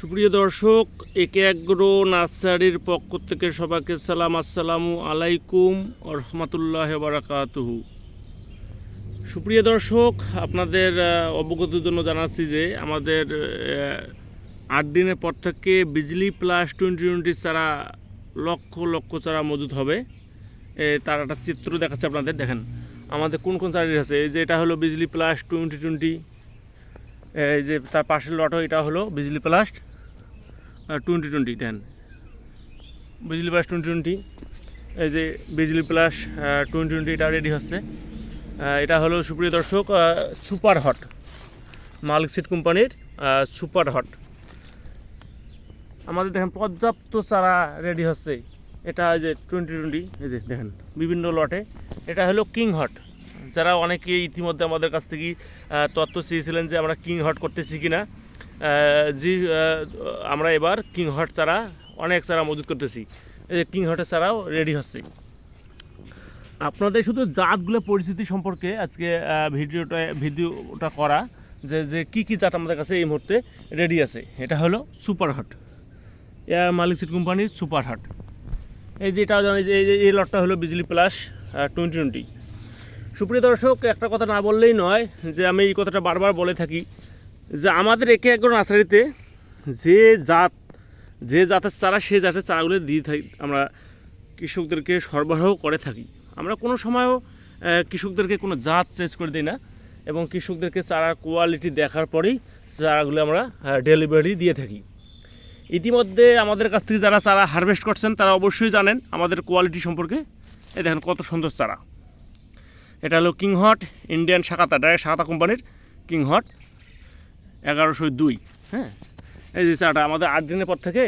সুপ্রিয় দর্শক, একে এগ্রো নার্সারির পক্ষ থেকে সবাইকে সালাম, আসসালামু আলাইকুম রহমতুল্লাহ বারাকাতুহু। সুপ্রিয় দর্শক, আপনাদের অবগতির জন্য জানাচ্ছি যে আমাদের আট দিনের পর থেকে বিজলি প্লাস টোয়েন্টি টোয়েন্টি চারা, লক্ষ লক্ষ চারা মজুদ হবে। তার একটা চিত্র দেখাচ্ছে আপনাদের, দেখেন। আমাদের কোন কোন চারা আছে? এই যে এটা হলো বিজলি প্লাস টোয়েন্টি টোয়েন্টি এই যে তার পাশের লটো এটা হলো Bijli plus twenty twenty then Bijli plus twenty twenty এই যে বিজলি প্লাস টোয়েন্টি টোয়েন্টি এটা রেডি হচ্ছে। এটা হলো, সুপ্রিয় দর্শক সুপার হট মালিক সিট কোম্পানির সুপার হট আমাদের দেখেন, পর্যাপ্ত চারা রেডি হচ্ছে। এটা এই যে টোয়েন্টি টোয়েন্টি এই যে দেখেন, বিভিন্ন লটে এটা হলো কিং হট যারা অনেকে ইতিমধ্যে আমাদের কাছ থেকে তথ্য চেয়েছিলেন যে আমরা কিং হট করতেছি কি না আহ, আমরা এবার কিং হট চারা অনেক চারা মজুত করতেছি। কিং হটের চারাও রেডি হচ্ছে। আপনাদের শুধু জাতগুলো পরিস্থিতি সম্পর্কে আজকে ভিডিওটা ভিডিওটা করা যে যে কী কী জাত আমাদের কাছে এই মুহূর্তে রেডি আছে। এটা হলো সুপার হট। মালিক সিট কোম্পানির সুপার হট। এই যে এটা জানি যে যে এই লটটা হলো বিজলি প্লাস টোয়েন্টি টোয়েন্টি। সুপ্রিয় দর্শক, একটা কথা না বললেই নয় যে আমি এই কথাটা বারবার বলে থাকি যে আমাদের একে একজন নার্সারিতে যে জাত, যে জাতের চারা, সে জাতের চারাগুলো দিয়ে থাকি, আমরা কৃষকদেরকে সরবরাহ করে থাকি। আমরা কোনো সময়ও কৃষকদেরকে কোনো জাত চেঞ্জ করে দিই না এবং কৃষকদেরকে চারার কোয়ালিটি দেখার পরেই চারাগুলো আমরা ডেলিভারি দিয়ে থাকি। ইতিমধ্যে আমাদের কাছ থেকে যারা চারা হারভেস্ট করছেন, তারা অবশ্যই জানেন আমাদের কোয়ালিটি সম্পর্কে। এই দেখেন কত সুন্দর চারা। এটা হলো কিং হট, ইন্ডিয়ান শাখাতা ডাইরেক্ট শাখাতা কোম্পানির কিং হট, এগারোশো দুই হ্যাঁ? এই যে চাটা আমাদের আট দিনের পর থেকে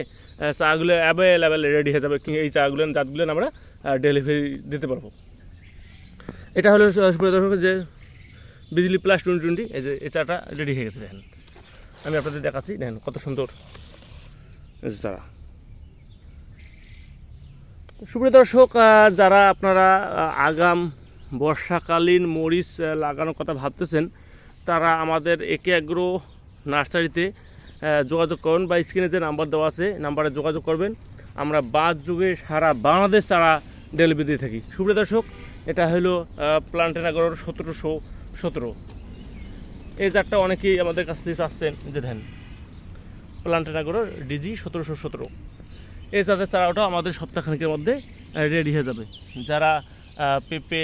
চাগুলো অ্যাভেলেবেল রেডি হয়ে যাবে। এই চাগুলো, জাতগুলো আমরা ডেলিভারি দিতে পারব। এটা হলো দর্শক, যে বিজলি প্লাস টোয়েন্টি টোয়েন্টি এই যে, এই চাটা রেডি হয়ে গেছে, দেখেন। আমি আপনাদের দেখাচ্ছি, দেখেন কত সুন্দর। চারা। সুপ্রিয় দর্শক যারা আপনারা আগাম বর্ষাকালীন মরিচ লাগানোর কথা ভাবতেছেন, তারা আমাদের একে এগ্রো নার্সারিতে যোগাযোগ করুন বা স্ক্রিনে যে নাম্বার দেওয়া আছে নাম্বারে যোগাযোগ করবেন। আমরা বাদ যুগে সারা বাংলাদেশ চারা ডেলিভারি দিয়ে থাকি। সুপ্রিয় দর্শক, এটা হলো প্লান্টেনাগর সতেরোশো সতেরো। এই জাতটা অনেকেই আমাদের কাছ থেকে চাচ্ছেন যে দেন প্লান্টেনাগর ডিজি সতেরোশো সতেরো। এই জাতের চারাটাও আমাদের সপ্তাহখানিকের মধ্যে রেডি হয়ে যাবে। যারা পেঁপে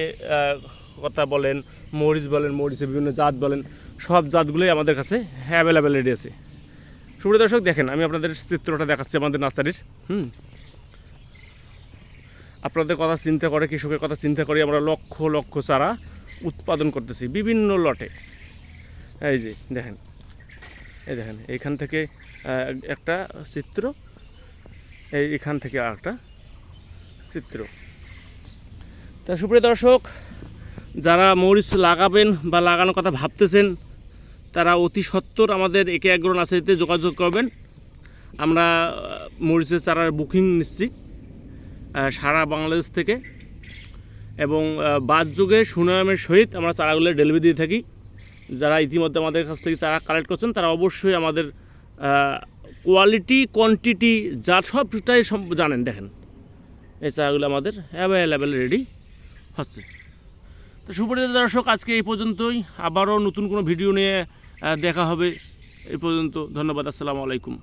কথা বলেন, মরিচ বলেন, মরিচের বিভিন্ন জাত বলেন, সব জাতগুলোই আমাদের কাছে অ্যাভেলেবেল রেডি আছে। সুপ্রিয় দর্শক, দেখেন, আমি আপনাদের চিত্রটা দেখাচ্ছি আমাদের নার্সারির, হুম? আপনাদের কথা চিন্তা করে, কৃষকের কথা চিন্তা করে আমরা লক্ষ লক্ষ চারা উৎপাদন করতেছি, বিভিন্ন লটে। এই যে, দেখেন, এই দেখেন, এইখান থেকে একটা চিত্র এই এখান থেকে আর একটা চিত্র। তা সুপ্রিয় দর্শক যারা মরিচ লাগাবেন বা লাগানোর কথা ভাবতেছেন তারা অতি সত্বর আমাদের একে এগ্রো নার্সারিতে যোগাযোগ করবেন। আমরা মরিচের চারার বুকিং নিচ্ছি সারা বাংলাদেশ থেকে। এবং আহ, বাদ যুগে সুনামের সহিত আমরা চারাগুলো ডেলিভারি দিয়ে থাকি। যারা ইতিমধ্যে আমাদের কাছ থেকে চারা কালেক্ট করছেন তারা অবশ্যই আমাদের কোয়ালিটি কোয়ান্টিটি যা সবটাই সব জানেন, দেখেন। এই চাগুলো আমাদের অ্যাভেলেবেল রেডি হচ্ছে। তো সুপরিচিত দর্শক, আজকে এই পর্যন্তই। আবারও নতুন কোনো ভিডিও নিয়ে দেখা হবে। এই পর্যন্ত ধন্যবাদ, আসসালামু আলাইকুম।